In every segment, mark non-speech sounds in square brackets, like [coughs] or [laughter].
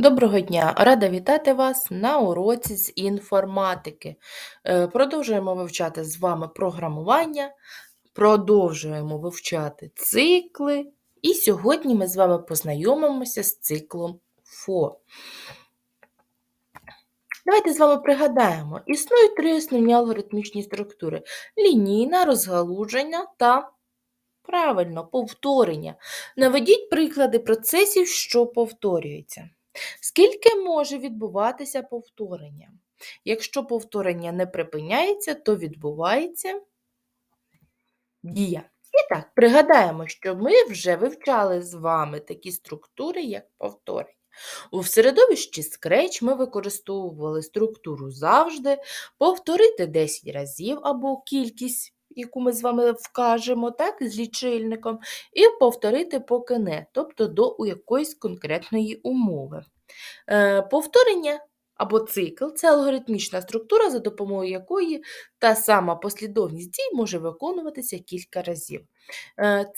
Доброго дня! Рада вітати вас на уроці з інформатики. Е, Продовжуємо вивчати з вами програмування, продовжуємо вивчати цикли, і сьогодні ми з вами познайомимося з циклом ФО. Давайте з вами пригадаємо, існують три основні алгоритмічні структури: лінійна, розгалуження та правильно, повторення. Наведіть приклади процесів, що повторюються. Скільки може відбуватися повторення? Якщо повторення не припиняється, то відбувається дія. І так, пригадаємо, що ми вже вивчали з вами такі структури, як повторення. У середовищі Scratch ми використовували структуру завжди, повторити 10 разів або кількість, яку ми з вами вкажемо, так, з лічильником, і повторити поки не, тобто до якоїсь конкретної умови. Е, Повторення або цикл це алгоритмічна структура, за допомогою якої та сама послідовність дій може виконуватися кілька разів. Е,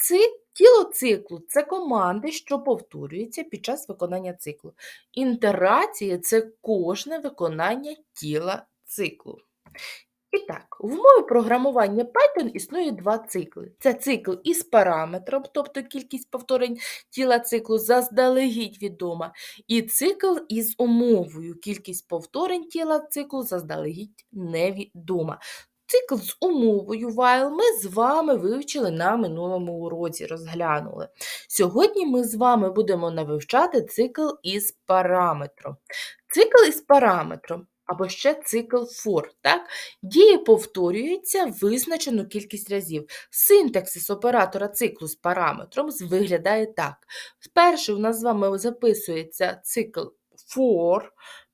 тіло циклу це команди, що повторюються під час виконання циклу. Інтерація це кожне виконання тіла циклу. І так, в мові програмування Python існує два цикли. Це цикл із параметром, тобто кількість повторень тіла циклу заздалегідь відома, і цикл із умовою, кількість повторень тіла циклу заздалегідь невідома. Цикл з умовою while ми з вами вивчили на минулому уроці, розглянули. Сьогодні ми з вами будемо навивчати цикл із параметром. Цикл із параметром або ще цикл for. Так? Дії повторюються визначену кількість разів. Синтаксис оператора циклу з параметром виглядає так. Перший у нас з вами записується цикл for,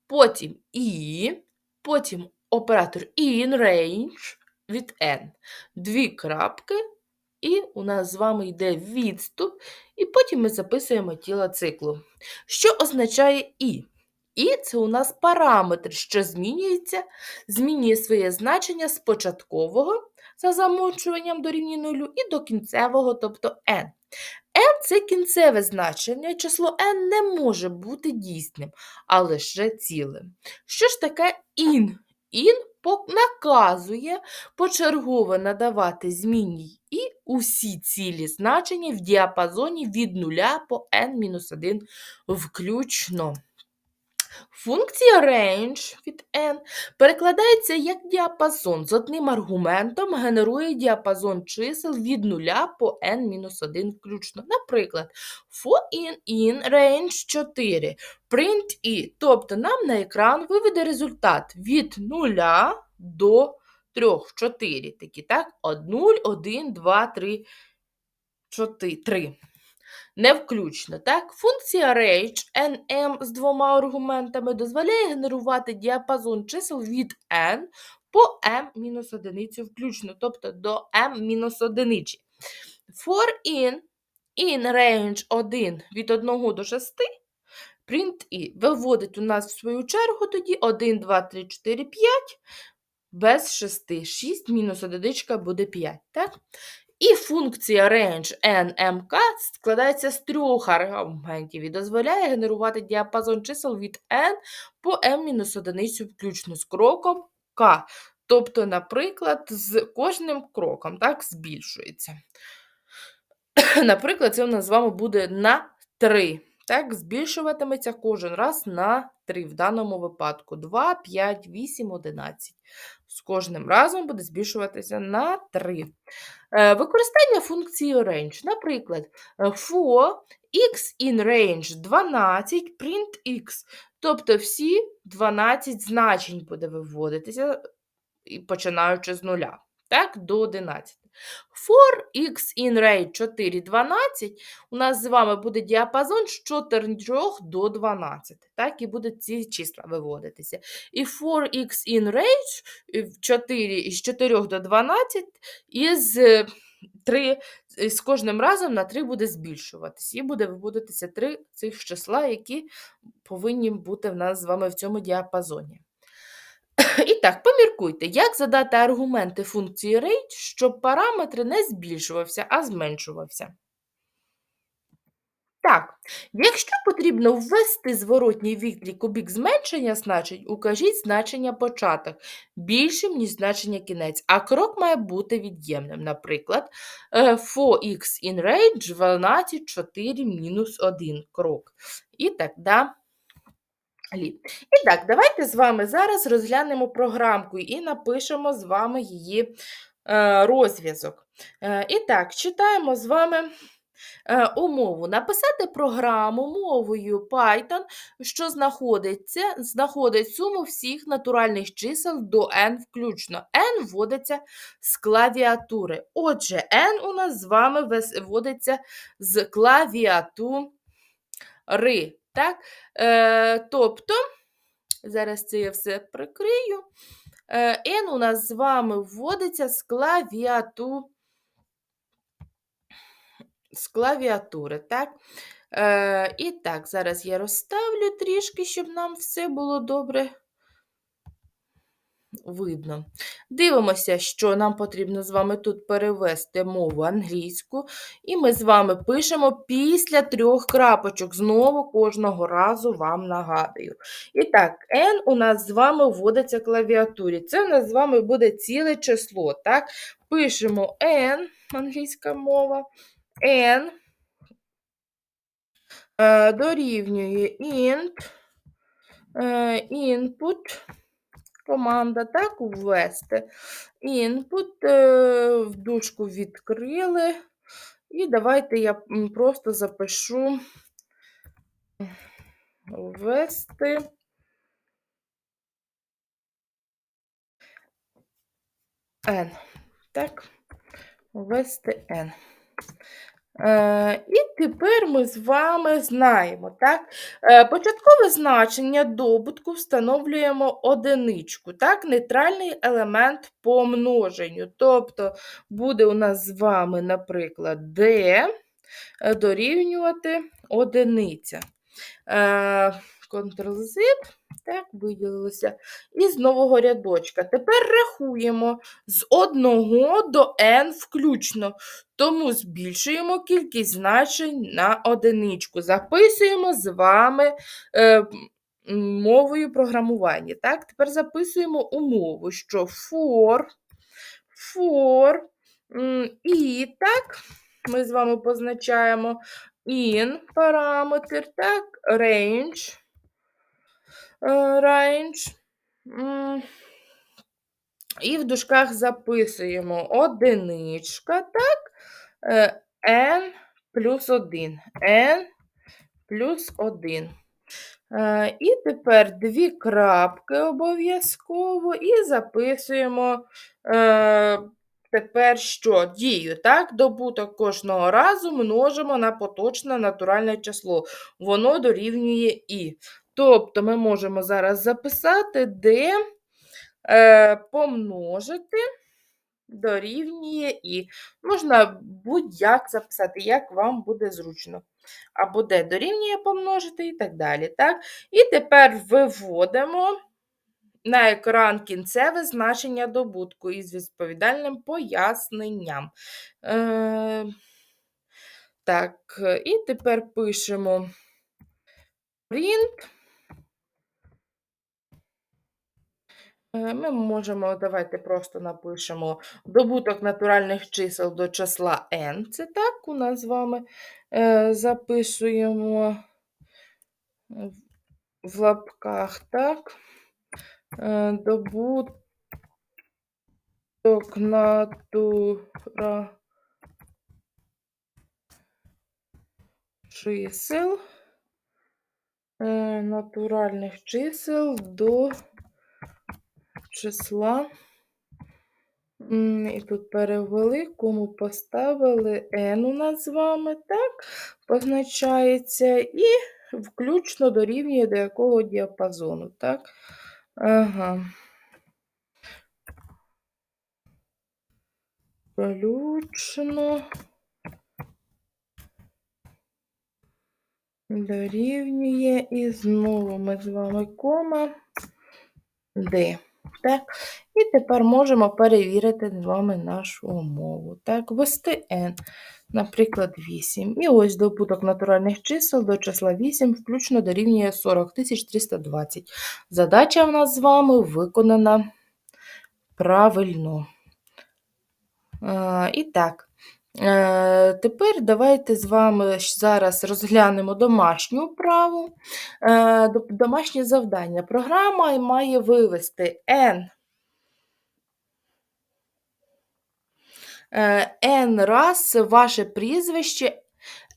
потім і, потім оператор in range від n. Дві крапки, і у нас з вами йде відступ, і потім ми записуємо тіло циклу. Що означає і? І це у нас параметр, що змінюється, змінює своє значення з початкового за замовчуванням дорівнює нулю і до кінцевого, тобто n. n це кінцеве значення, число n не може бути дійсним, а лише цілим. Що ж таке in? In наказує почергово надавати змінній і усі цілі значення в діапазоні від 0 по n-1 включно. Функція range від n перекладається як діапазон. З одним аргументом генерує діапазон чисел від 0 по n-1 включно. Наприклад, for in in range 4, print i. Тобто нам на екран виведе результат від 0 до 3, 4. Такі, так? 0, 1, 2, 3, 4, 3 не включно. Так? Функція range nm з двома аргументами дозволяє генерувати діапазон чисел від n по m-1 включно, тобто до m-1. For in in range 1 від 1 до 6. Print і виводить у нас в свою чергу тоді 1, 2, 3, 4, 5 без 6. 6 мінус одиничка буде 5. Так? І функція range nmk складається з трьох аргументів і дозволяє генерувати діапазон чисел від n по m-1 включно з кроком k. Тобто, наприклад, з кожним кроком так, збільшується. [coughs] Наприклад, це у нас з вами буде на 3. Так, збільшуватиметься кожен раз на 3, в даному випадку 2, 5, 8, 11. З кожним разом буде збільшуватися на 3. Е, використання функції range. Наприклад, for x in range 12, print x. Тобто всі 12 значень буде виводитися, починаючи з нуля, так, до 11. For x in range 4, 12 у нас з вами буде діапазон з 4 до 12. Так, і будуть ці числа виводитися. І for x in range 4 із 4 до 12 із 3 з кожним разом на 3 буде збільшуватися. І буде виводитися 3 цих числа, які повинні бути в нас з вами в цьому діапазоні. І так, поміркуйте, як задати аргументи функції range, щоб параметри не збільшувався, а зменшувався. так, якщо потрібно ввести зворотній відлік у бік зменшення значень, укажіть значення початок більшим, ніж значення кінець, а крок має бути від'ємним. Наприклад, е, for x in range 12, 4, мінус 1 крок. І так далі. І так, давайте з вами зараз розглянемо програмку і напишемо з вами її е, розв'язок. Е, і так, читаємо з вами е, умову. Написати програму мовою Python, що знаходиться, знаходить суму всіх натуральних чисел до n включно. n вводиться з клавіатури. Отже, n у нас з вами вводиться з клавіатури. Так? Е, тобто, зараз це я все прикрию. Е, n у нас з вами вводиться з клавіату... з клавіатури. Так? Е, і так, зараз я розставлю трішки, щоб нам все було добре видно. Дивимося, що нам потрібно з вами тут перевести мову англійську, і ми з вами пишемо після трьох крапочок. Знову кожного разу вам нагадую. І так, N у нас з вами вводиться в клавіатурі. Це у нас з вами буде ціле число. так? Пишемо N, англійська мова, N е, дорівнює int, е, input команда, так, ввести. Інпут е, в дужку відкрили. І давайте я просто запишу ввести. N. Так, ввести N. Е, І тепер ми з вами знаємо, так? Е, Початкове значення добутку встановлюємо одиничку, так? нейтральний елемент по множенню. Тобто буде у нас з вами, наприклад, D дорівнювати одиниця. Е, Ctrl-Z, так, виділилося. І з нового рядочка. Тепер рахуємо з 1 до n включно. Тому збільшуємо кількість значень на одиничку. Записуємо з вами е, мовою програмування. Так? Тепер записуємо умову, що for, for і так, ми з вами позначаємо in параметр, так, range, range. І в дужках записуємо одиничка, так, е, n плюс 1, n плюс 1. Е, і тепер дві крапки обов'язково і записуємо е, тепер що? Дію, так? Добуток кожного разу множимо на поточне натуральне число. Воно дорівнює і. Тобто ми можемо зараз записати, де е, помножити дорівнює і. Можна будь-як записати, як вам буде зручно. Або де дорівнює помножити і так далі. Так? І тепер виводимо на екран кінцеве значення добутку із відповідальним поясненням. Е, Так, і тепер пишемо print. Е, ми можемо, давайте просто напишемо добуток натуральних чисел до числа n. Це так у нас з вами е, записуємо в лапках, так? Е, добуток натура чисел, натуральних чисел до числа. І тут перевели, кому поставили n у нас з вами, так, позначається, і включно дорівнює до якого діапазону, так? Ага. Включно дорівнює і знову ми з вами кома D. Так? І тепер можемо перевірити з вами нашу умову. Так, ввести n, наприклад, 8. І ось добуток натуральних чисел до числа 8 включно дорівнює 40 320. Задача в нас з вами виконана правильно. А, І так, е, тепер давайте з вами зараз розглянемо домашню вправу. Е, Домашнє завдання. Програма має вивести n Е, N раз ваше прізвище,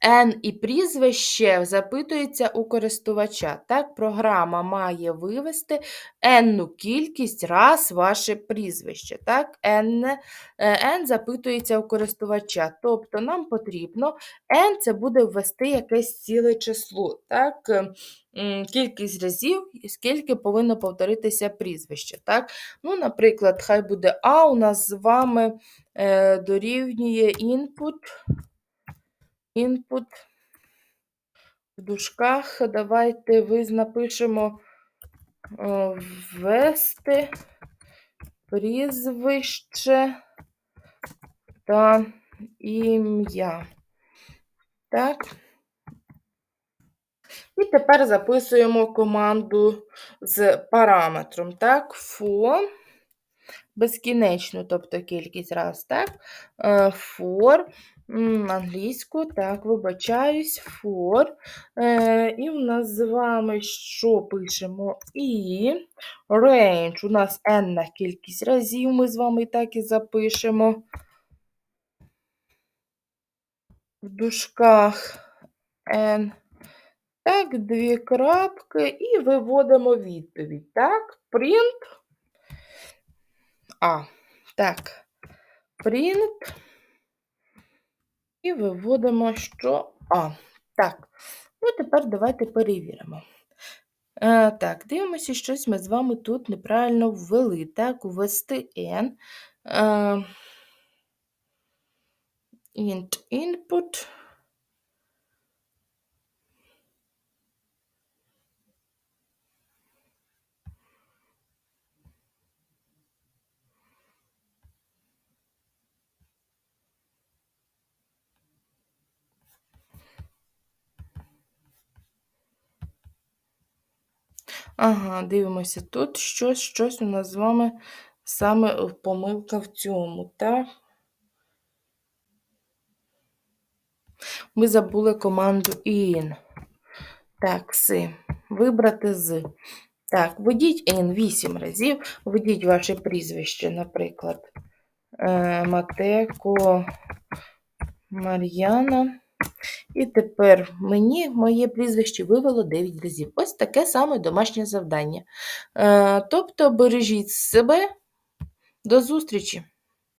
N і прізвище запитується у користувача. Так, програма має вивести n кількість раз ваше прізвище. Так, N, е, N запитується у користувача. Тобто нам потрібно N це буде ввести якесь ціле число. Так, кількість разів, скільки повинно повторитися прізвище. Так? Ну, Наприклад, хай буде А у нас з вами е, дорівнює input, input в дужках. Давайте ви напишемо е, ввести прізвище та ім'я. Так. І тепер записуємо команду з параметром. Так, for безкінечну, тобто кількість раз, так? Е, For м, англійську, так, вибачаюсь, for. Е, І в нас з вами що пишемо? І range. У нас n на кількість разів, ми з вами так і запишемо. В дужках n. Так, дві крапки, і виводимо відповідь. Так, print. А, так, print. І виводимо, що А. Так, ну тепер давайте перевіримо. Е, так, дивимося, щось ми з вами тут неправильно ввели. Так, ввести N. Е, int input. Ага, дивимося, тут щось, щось у нас з вами саме е, помилка в цьому, так? Ми забули команду in. Так, си. Вибрати з. Так, введіть in 8 разів, введіть ваше прізвище, наприклад, е, Матеко Мар'яна. І тепер мені моє прізвище вивело 9 разів. Ось таке саме домашнє завдання. Е, Тобто бережіть себе. До зустрічі!